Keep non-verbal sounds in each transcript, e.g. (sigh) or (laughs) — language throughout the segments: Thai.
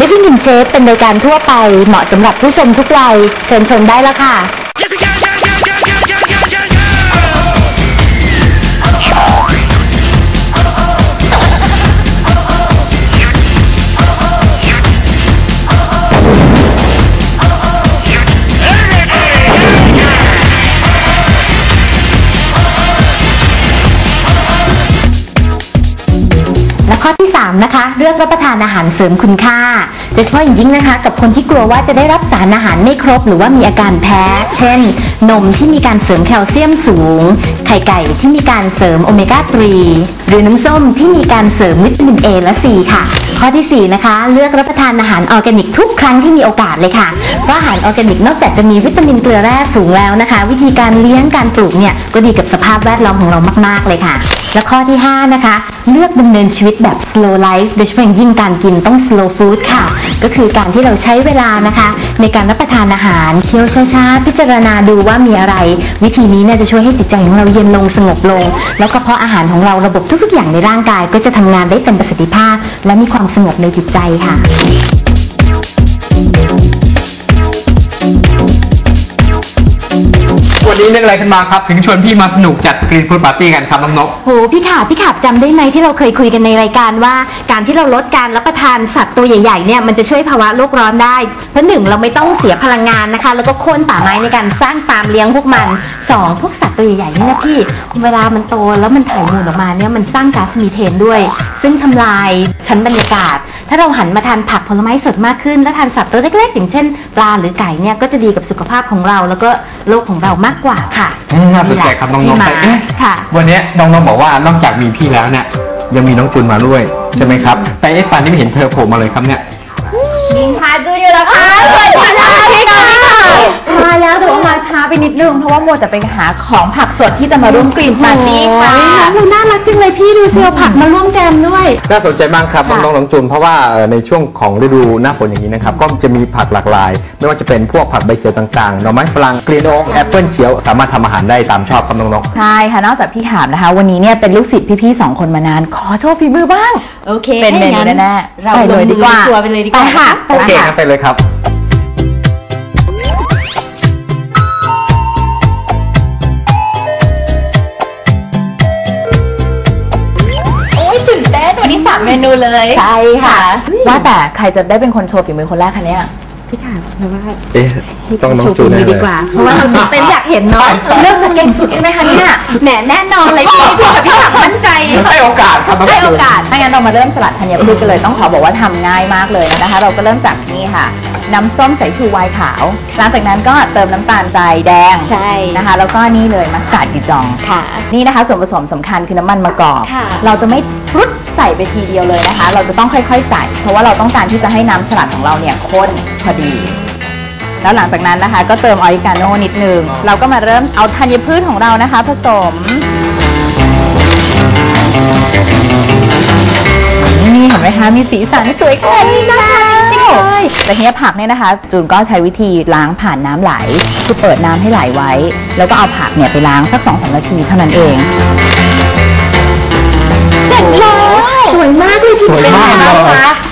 Living in Shape เป็นรายการทั่วไปเหมาะสำหรับผู้ชมทุกวัยเชิญชมได้แล้วค่ะ และข้อที่ 3 นะคะ เรื่องรับประารเสริมคุณค่า โดยเฉพาะอย่างยิ่งนะคะ กับคนที่กลัวว่าจะได้รับสารอาหารไม่ครบ หรือว่ามีอาการแพ้ เช่น นมที่มีการเสริมแคลเซียมสูง ไข่ไก่ที่มีการเสริมโอเมก้า 3 หรือน้ำส้มที่มีการเสริมวิตามิน A และ C ค่ะ ข้อทีสี่4 นะคะ เลือกรับประทานอาหารออร์แกนิกทุกครั้งที่มีโอกาสเลยค่ะ เพราะอาหารออร์แกนิกนอกจากจะมีวิตามินเกลือแร่สูงแล้วนะคะ วิธีการเลี้ยงการปลูกเนี่ยก็ดีกับสภาพแวดล้อมของเรามาก ๆ เลยค่ะ และข้อที่ 5 นะคะ เลือกดำเนินชีวิตแบบ slow life โดยเฉพาะอย่างยิ่งการกินต้อง slow food ค่ะ ก็คือการที่เราใช้เวลานะคะ ในการรับประทานอาหารเคี้ยวช้าๆ พิจารณาดูว่ามีอะไร วิธีนี้เนี่ยจะช่วยให้จิตใจของเราเย็นลงสงบลง แล้วก็เพราะอาหารของเราระบบทุกๆ อย่างในร่างกาย ก็จะทำงานได้เต็มประสิทธิภาพ และมีความสงบในจิตใจค่ะ วันนี้เรื่องอะไรขึ้นมาครับ ถึงชวนพี่มาสนุกจัดกรีนฟูดปาร์ตี้กันครับน้องนกโหพี่ขาพี่ขาบจำได้ไหมที่เราเคยคุยกันในรายการว่า การที่เราลดการรับประทานสัตว์ตัวใหญ่ๆเนี่ยมันจะช่วยภาวะโลกร้อนได้ เพราะหนึ่งเราไม่ต้องเสียพลังงานนะคะ แล้วก็โค่นป่าไม้ในการสร้างฟาร์มเลี้ยงพวกมันสองพวกสัตว์ตัวใหญ่ๆนี่นะพี่เวลามันโตแล้วมันถ่ายมูลออกมาเนี่ยมันสร้างก๊าซมีเทนด้วย ซึ่งทำลายชั้นบรรยากาศ ถ้าเราหันมาทานผักผลไม้สดมากขึ้น และทานสัตว์ตัวเล็กๆ อย่างเช่น ปลาหรือไก่เนี่ยก็จะดีกับสุขภาพของเรา แล้วก็โลกของเรามากกว่าค่ะอืมน่าสนใจครับน้องนที่กมาแต่เอ๊ะค่ะวันนี้น้องนกบอกว่านอกจากมีพี่แล้วเนี่ยยังมีน้องจุนมาด้วยใช่ไหมครับ แต่เอ๊ะป่านนี้ไม่เห็นเธอโผล่มาเลยครับเนี่ยค่ะจูอยู่แล้วค่ะสวัสดีค่ะพี่ค่ะ ไปนิดนึง เพราะว่ามัวแต่ไปหาของผักสดที่จะมาร่วมกลิ่นปาร์ตี้ค่ะโอ้ยน่ารักจังเลยพี่ดูเซียวผักมาร่วมแจมด้วย น่าสนใจมากครับค่ะน้องๆน้องจุนเพราะว่าเอ่อในช่วงของฤดูหน้าฝนอย่างนี้นะครับก็จะมีผักหลากหลาย ไม่ว่าจะเป็นพวกผักใบเขียวต่างๆหน่อไม้ฝรั่งกรีนโอ๊กแอปเปิลเขียวสามารถทำอาหารได้ตามชอบครับน้องนกใช่ค่ะนอกจากพี่ขามนะคะ วันนี้เนี่ยเป็นลูกศิษย์พี่ๆสองคนมานานขอโชว์ฝีมือบ้างโอเคเป็นเมนูถ้าอย่างแน่ๆเราไปลเลงยมืดีกว่าอชัวร์ไปเลยดีกว่าไปค่ะโอเคงั้นไปเลยครับามเมนูเลย ใช่ค่ะ ว่าแต่ใครจะได้เป็นคนโชว์ฝีมือคนแรกคะเนี่ยพี่ค่ะเพราะว่าเอ๊ะต้องน้องโชว์จูฝีนมืแน่อเลดียกว่า เพราะว่าเราเป็นอยากเห็นเนาะใช่เลือกจะเก่งสุดใช่ไหมคะเนี่ยแหมแน่นอนเลยพี่พูดกับพี่ขับมั่นใจให้โอกาสครับน้องให้จูโอนกาสถ้างั้นเรามาเริ่มสลัดธัญพืชกันเลยต้องขอบอกว่าทำง่ายมากเลยนะคะ เราก็เริ่มจากนี่ค่ะน้ำส้มสายชูไวน์ขาว หลังจากนั้นก็เติมน้ำตาลทรายแดง ใช่นะคะ แล้วก็นี่เลยมัสตาร์ดดิจอง ค่ะ นี่นะคะส่วนผสมสำคัญคือน้ำมันมะกอกค่ะเราจะไม่พ รุดใส่ไปทีเดียวเลยนะคะ เราจะต้องค่อยๆใส่ เพราะว่าเราต้องการที่จะให้น้ำสลัดของเราเนี่ยข้นพอดี แล้วหลังจากนั้นนะคะ ก็เติมออริกาโนนิดนึง เราก็มาเริ่มเอาธัญพืชของเรานะคะ ผสมนี่เห็นไหมคะ มีสีสันสวยงามน่าจริงเลยแต่ทีนี้ผักเนี่ยนะคะ จูนก็ใช้วิธีล้างผ่านน้ำไหล คือเปิดน้ำให้ไหลไว้ แล้วก็เอาผักเนี่ยไปล้างสัก2อสนาทีเท่านั้นเองเสร็จแล้วสวยมากเลยสวยมากเลย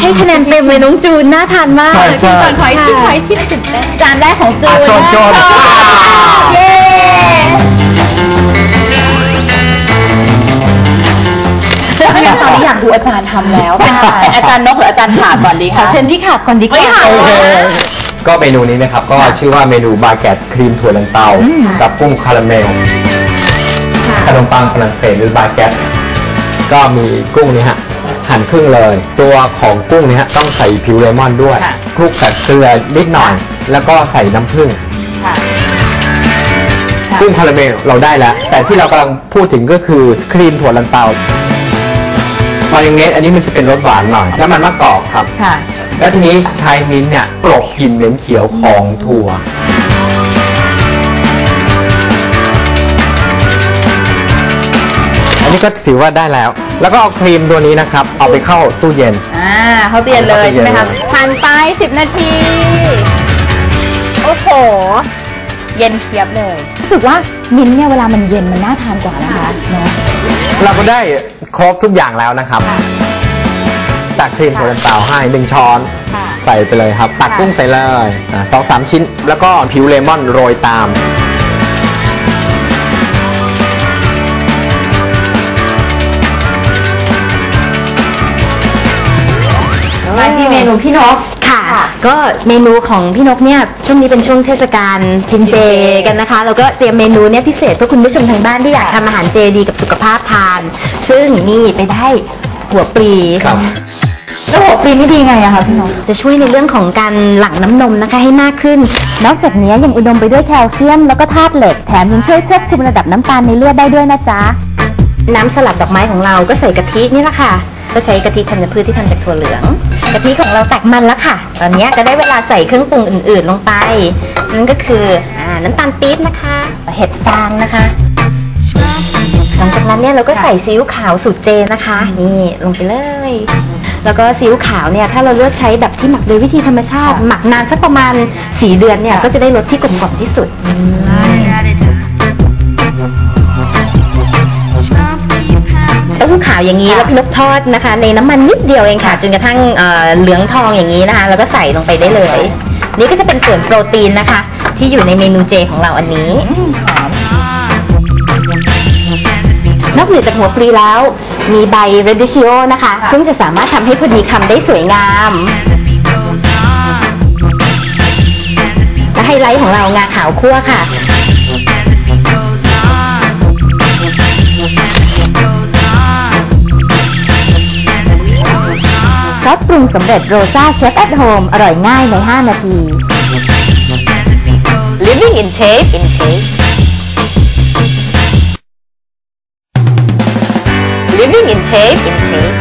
ให้คะแนนเต็มเลยน้องจูนน่าทานมากใช่ใช่ก่อนขออีกชิ้นขออีกชิ้นตื่นเต้นจานแรกของจูอะนโจนโจนเย้งั้นตอนนี้อยากดูอาจารย์ทำแล้วเป็นอาจารย์นกหรืออาจารย์ขาดก่อนดีขอคะเชิญพี่ขับก่อนดีกว่าโอเคก็เมนูนี้นะครับก็ชื่อว่าเมนูบาเกตครีมถั่วลันเตา กับกุ้งคาราเมลขนมปังฝรั่งเศสหรือบาเกต ก็มีกุ้งนี่ฮะหั่นครึ่งเลย ตัวของกุ้งนี่ฮะต้องใส่ผิวเลมอนด้วยค่ะ คลุกกับเกลือนิดหน่อย แล้วก็ใส่น้ำผึ้ง ค่ะกุ้งคาราเมลเราได้แล้ว แต่ที่เรากำลังพูดถึงก็คือครีมถั่วลันเตาพออย่างเงี้ยอันนี้มันจะเป็นรสหวานหน่อยแล้วมันมะกอกครับ ค่ะ แล้วทีนี้ใช้มิ้นท์เนี่ยกลบกลิ่นเหม็นเขียวของถั่ว อันนี้ก็ถือว่าได้แล้ว แล้วก็เอาครีมตัวนี้นะครับ เอาไปเข้าตู้เย็น อ่าเขาเตียนเลยใช่ไหมคะผ่านไป 10 นาที โอ้โห เย็นเชียบเลย รู้สึกว่ามิ้นท์เนี่ยเวลามันเย็นมันน่าทานกว่านะคะเนาะเราก็ได้ครบทุกอย่างแล้วนะครับ ตักครีมถั่วลันเตาให้หนึ่งช้อนค่ะใส่ไปเลยครับ ตักกุ้งใส่เลยอ่าสองสามชิ้น แล้วก็ผิวเลมอนโรยตาม มาที่เมนูพี่นก ค่ะ ก็เมนูของพี่นกเนี่ยช่วงนี้เป็นช่วงเทศกาลกินเจกันนะคะ เราก็เตรียมเมนูเนี่ยพิเศษเพื่อคุณผู้ชมทางบ้านที่อยากทำอาหารเจดีกับสุขภาพทาน ซึ่งนี่ไปได้หัวปลีครับแล้วหัวปลีนี่ดีไงอะคะพี่นกจะช่วยในเรื่องของการหลั่งน้ำนมนะคะให้มากขึ้น นอกจากนี้ยังอุดมไปด้วยแคลเซียม แล้วก็ธาตุเหล็กแถมยังช่วยควบคุมระดับน้ำตาลในเลือดได้ด้วยนะจ๊ะ น้ำสลัดดอกไม้ของเราก็ใส่กะทินี่แหละค่ะ ก็ใช้กะทิธัญพืชที่ทำจากถั่วเหลือง กะทิของเราแตกมันแล้วค่ะ ตอนนี้ก็ได้เวลาใส่เครื่องปรุงอื่นๆลงไป นั่นก็คืออน้ำตาลปี๊บนะคะ เห็ดฟางนะคะ หลังจากนั้นเนี่ยเราก็ใส่ซีอิ๊วขาวสูตรเจนะคะ นี่ลงไปเลย แล้วก็ซีอิ๊วขาวเนี่ยถ้าเราเลือกใช้แบบที่หมักโดยวิธีธรรมชาติ หมักนานสักประมาณ 4 เดือนเนี่ยก็จะได้รสที่กลมกล่อมที่สุด ขาวอย่างนี้แล้วพี่นกทอดนะคะ ในน้ำมันนิดเดียวเองค่ะ จนกระทั่งเอ่อเหลืองทองอย่างนี้นะคะ แล้วก็ใส่ลงไปได้เลย นี่ก็จะเป็นส่วนโปรตีนนะคะ ที่อยู่ในเมนูเจของเราอันนี้นอกเหนือจากหัวปลีแล้ว มีใบเรดิชิโอนะคะ ซึ่งจะสามารถทำให้พอดีคำได้สวยงามและไฮไลท์ของเรางาขาวคั่วค่ะ ซอสปรุงสำเร็จโรซาเชฟแอทโฮมอร่อยง่ายใน 5 นาที Living in shape in shape Living in shape in shape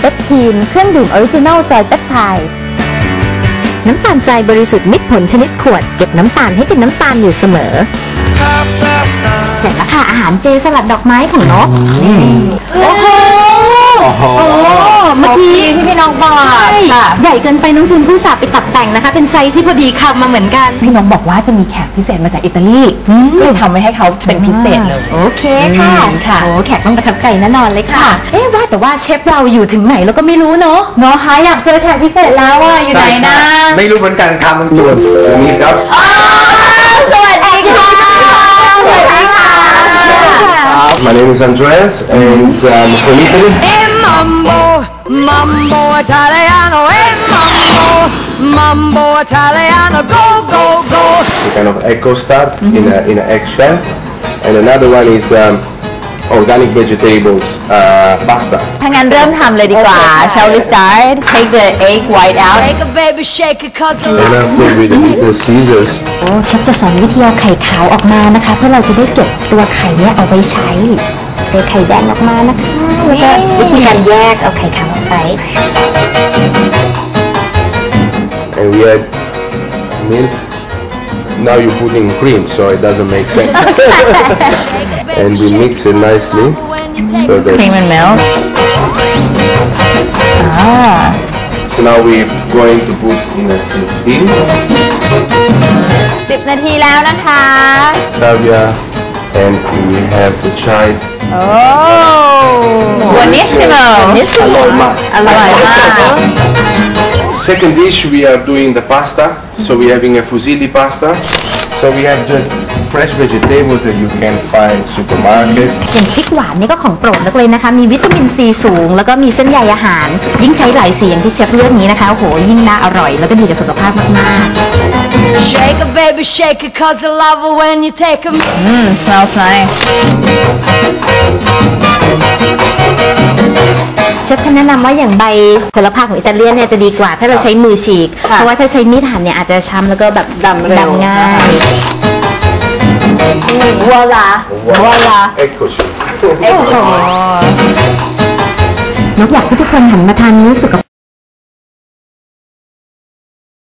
เปปทีนเครื่องดื่มออริจินัลซอยเปปไทด์น้ำตาลทรายบริสุทธิ์มิตรผลชนิดขวด เก็บน้ำตาลให้เป็นน้ำตาลอยู่เสมอ เสร็จแล้วค่ะ อาหารเจสลัดดอกไม้ของนกโอ้โหโอ้โหเมื่อกี้ที่พี่น้องบอกใช่ค่ะใหญ่เกินไปน้องจูนผู้สาห์ไปตัดแต่งนะคะ เป็นไซส์ที่พอดีคำมาเหมือนกัน พี่น้องบอกว่าจะมีแขกพิเศษมาจากอิตาลีก็เลยทำไว้ให้เขาเป็นพิเศษเลยโอเคค่ะอืมค่ะโอ้แขกต้องประทับใจแน่นอนเลยค่ะ เอ๊ะว่าแต่ว่าเชฟเราอยู่ถึงไหนแล้วก็ไม่รู้เนาะเนาะคะอยากเจอแขกพิเศษแล้วอะอยู่ไหนนะไม่รู้เหมือนกันครับน้องจูนนี่ครับ My name is Andreas and um, I'm from Italy. E eh, mambo, mambo italiano, e mambo, mambo italiano, go, go, go. A kind of egg custard in a in an eggshell, and another one is um, organic vegetables uh, pasta. ถ้างั้นเริ่มทำเลยดีกว่า Shall we start Take the egg white out Shake it, baby, shake it, cause I And love I'm filled with the little scissors. โอ้เชฟจะสอนวิธีเอาไข่ขาวออกมานะคะ เพื่อเราจะได้เก็บตัวไข่เนี่ยเอาไว้ใช้เทไข่แดงออกมานะคะแล้วก็วิธีการแยกเอาไข่ขาวออกไป and we add milk. Now you're putting cream, so it doesn't make (laughs) sense. and we mix it nicely so that Cream and milk อ่า so now we're going to put in a, in a steam. สิบนาทีแล้วนะคะ Savia, and we have the chai. โอ้วันนิสิโม Aloma. อร่อยมาก Second dish, we are doing the pasta. So we're having a fusilli pasta. So we have just fresh vegetables that you can find supermarket. อย่างพริกหวานนี่ก็ของโปรดนักเลยนะคะ มีวิตามินซีสูง แล้วก็มีเส้นใยอาหาร ยิ่งใช้หลายสีอย่างที่เชฟเลือกนี้นะคะ โอ้โห ยิ่งน่าอร่อย แล้วก็ดีกับสุขภาพมาก Shake it, baby, shake it, cause I love it when you take a อืม smells nice ๆ เชฟคะแนะนำว่าอย่างใบโหระพาของอิตาเลียนเนี่ยจะดีกว่า ถ้าเราใช้มือฉีก ค่ะเพราะว่าถ้าใช้มีดหั่นเนี่ยอาจจะช้ำแล้วก็แบบดำเร็วดำง่าย วอลาวอลา Eccoci. โอ้โหนกอยากให้ทุกคนหันมาทานมื้อสุข